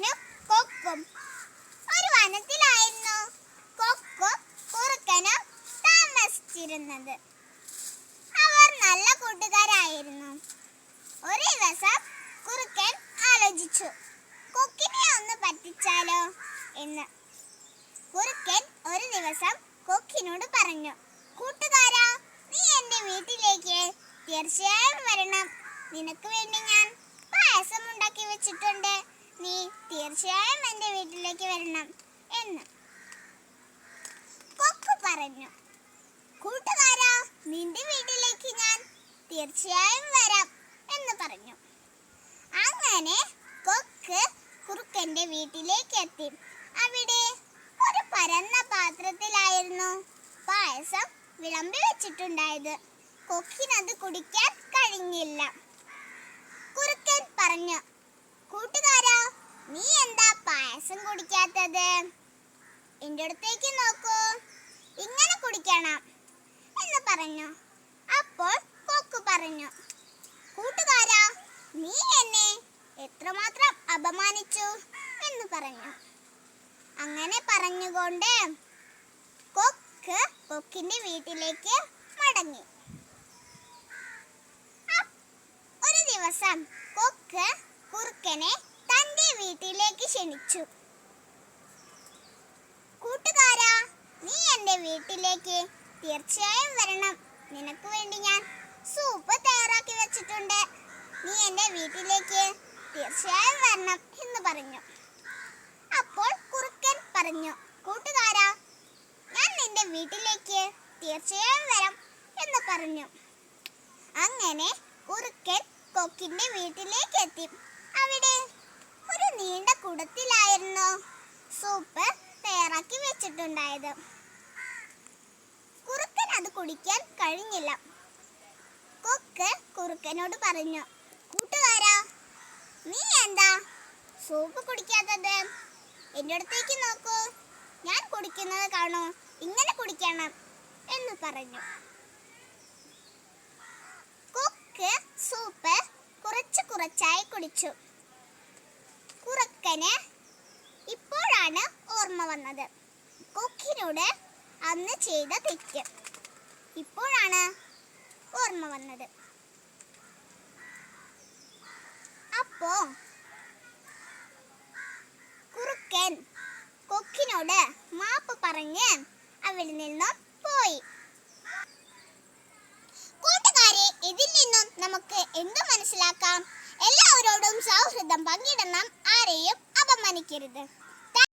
കുറുക്കനും കൊക്കും. ഒരു വനത്തിലായിരുന്നു കൊക്കും കുറുക്കനും താമസിച്ചിരുന്നത്. അവർ നല്ല കൂട്ടുകാരായിരുന്നു. ഒരു ദിവസം കുറുക്കൻ ആലോചിച്ചു കൊക്കിനെ ഒന്ന് പറ്റിച്ചാലോ? എന്ന്. കുറുക്കൻ ഒരു ദിവസം കൊക്കിനോട് പറഞ്ഞു കൂട്ടുകാരാ നീ എന്റെ വീട്ടിലേക്ക് തീർച്ചയായും വരണം. നിനക്ക് വേണ്ടി ഞാൻ പായസം ഉണ്ടാക്കി വെച്ചിട്ടുണ്ട്. നീ തീർച്ചയായും എന്റെ വീട്ടിലേക്ക് വരണം എന്ന്. കൊക്ക് പറഞ്ഞു. കൂട്ടുകാരാ നിന്റെ വീട്ടിലേക്ക് ഞാൻ തീർച്ചയായും വരാം എന്ന് പറഞ്ഞു. അങ്ങനെ കൊക്ക് കുറുക്കന്റെ വീട്ടിലേക്ക് എത്തി. അവിടെ ഒരു പരന്ന പാത്രത്തിലായിരുന്നു പായസം വിളമ്പി വെച്ചിട്ടുണ്ടായത്. കൊക്കിനത് കുടിക്കാൻ കഴിഞ്ഞില്ല. കുറുക്കൻ പറഞ്ഞു പായസം കുടിക്കാത്തത്. എന്റെ അടുത്തേക്ക് നോക്കൂ. ഇങ്ങനെ കുടിക്കണം എന്ന് പറഞ്ഞു. അപ്പോൾ കൊക്കു പറഞ്ഞു കൂട്ടുകാരാ നീ എന്നെ എത്രമാത്രം അപമാനിച്ചു? എന്ന് പറഞ്ഞു. അങ്ങനെ പറഞ്ഞുകൊണ്ട് കൊക്ക് കൊക്കിന്റെ വീട്ടിലേക്ക് മടങ്ങി. ഒരു ദിവസം കൊക്ക് കുറുക്കനെ തന്റെ വീട്ടിലേക്ക് ക്ഷണിച്ചു കൂട്ടുകാരാ നീ എന്റെ വീട്ടിലേക്ക് തീർച്ചയായും വരണം. നിനക്ക് വേണ്ടി ഞാൻ സൂപ്പ് തയ്യാറാക്കി വെച്ചിട്ടുണ്ട്. നീ എന്റെ വീട്ടിലേക്ക് തീർച്ചയായും വരണം എന്ന് പറഞ്ഞു. അപ്പോൾ കുറുക്കൻ പറഞ്ഞു കൂട്ടുകാരാ ഞാൻ നിന്റെ വീട്ടിലേക്ക് തീർച്ചയായും വരാം എന്ന് പറഞ്ഞു. അങ്ങനെ കുറുക്കൻ കൊക്കിന്റെ വീട്ടിലേക്ക് എത്തി. അവിടെ ഒരു നീണ്ട കുടത്തിലായിരുന്നു സൂപ്പ് തയ്യാറാക്കി വെച്ചിട്ടുണ്ടായത്. അത് കുടിക്കാൻ കഴിഞ്ഞില്ല. കൊക്ക് കുറുക്കനോട് പറഞ്ഞു കൂട്ടുകാരാ നീ എന്താ സൂപ്പ് കുടിക്കാത്തത്? എന്റെ അടുത്തേക്ക് നോക്കൂ. ഞാൻ കുടിക്കുന്നത് കാണൂ? ഇങ്ങനെ കുടിക്കണം എന്ന് പറഞ്ഞു. കൊക്ക് സൂപ്പ് കുറച്ച് കുറച്ചായി കുടിച്ചു. കുറുക്കന് ഇപ്പോഴാണ് ഓർമ്മ വന്നത്. കൊക്കിനോട് അന്ന് ചെയ്ത തെറ്റ്. ഇപ്പോഴാണ് ഓർമ്മ വന്നത്. അപ്പോ കുറുക്കൻ കൊക്കിനോട് മാപ്പ് പറഞ്ഞ് അവിടെ നിന്നും പോയി. കൂട്ടുകാരെ ഇതിൽ നിന്നും നമുക്ക് എന്ത് മനസ്സിലാക്കാം? എല്ലാവരോടും സൗഹൃദം പങ്കിടണം ആരെയും അപമാനിക്കരുത്.